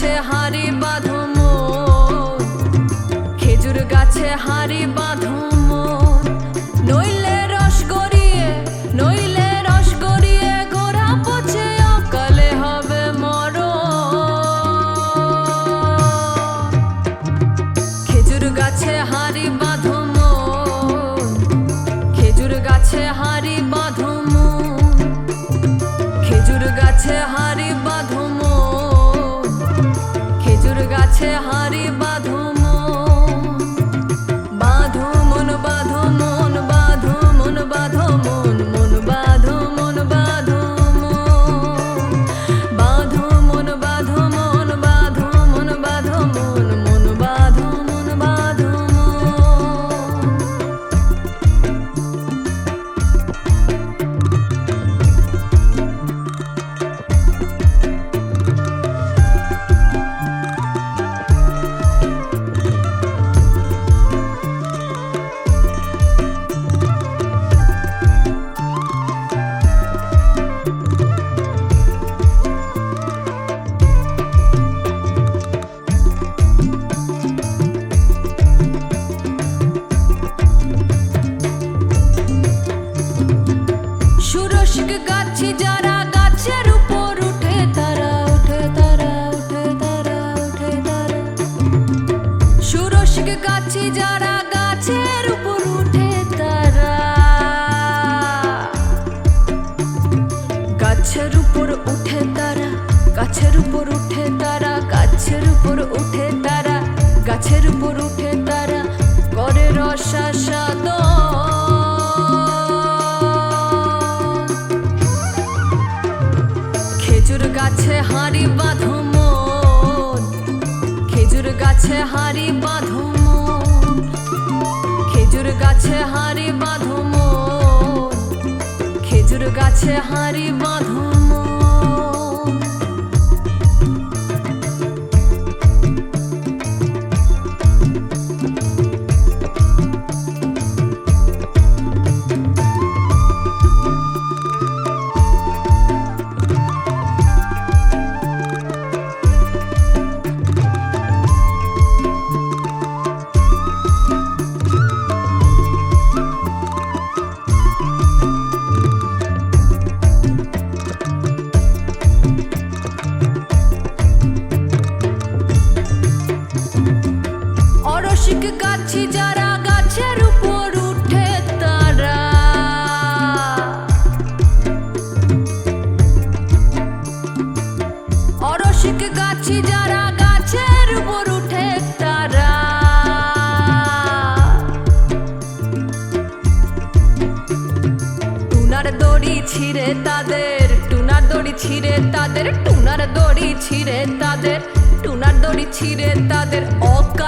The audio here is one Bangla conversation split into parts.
গাছে হাড়ি বাঁধো খেজুর গাছে হাড়ি বাঁধো নইলে রস গড়িয়ে, নইলে গড়িয়ে গোড়া হবে মরণ। খেজুর গাছে হাড়ি বাঁধো মন। খেজুর গাছে হাড়ি খেজুর গাছে হাড়ি গাছের উপর উঠে তারা করে রসা খেজুর গাছে হাঁড়ি বাঁধো মন। খেজুর গাছে হাঁড়ি বাঁধো খেজুর গাছে হাঁড়ি বাঁধো মন। খেজুর গাছে হাঁড়ি অরসিক গাছি যারা গাছের উপর উঠে তারা। অরসিক গাছি যারা গাছের উপর উঠে তারা। টুনার দড়ি ছিঁড়ে তাদের, টুনার দড়ি ছিঁড়ে তাদের, টুনার দড়ি ছিঁড়ে তাদের, টুনার দড়ি ছিঁড়ে তাদের, অকালে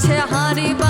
to honey bun.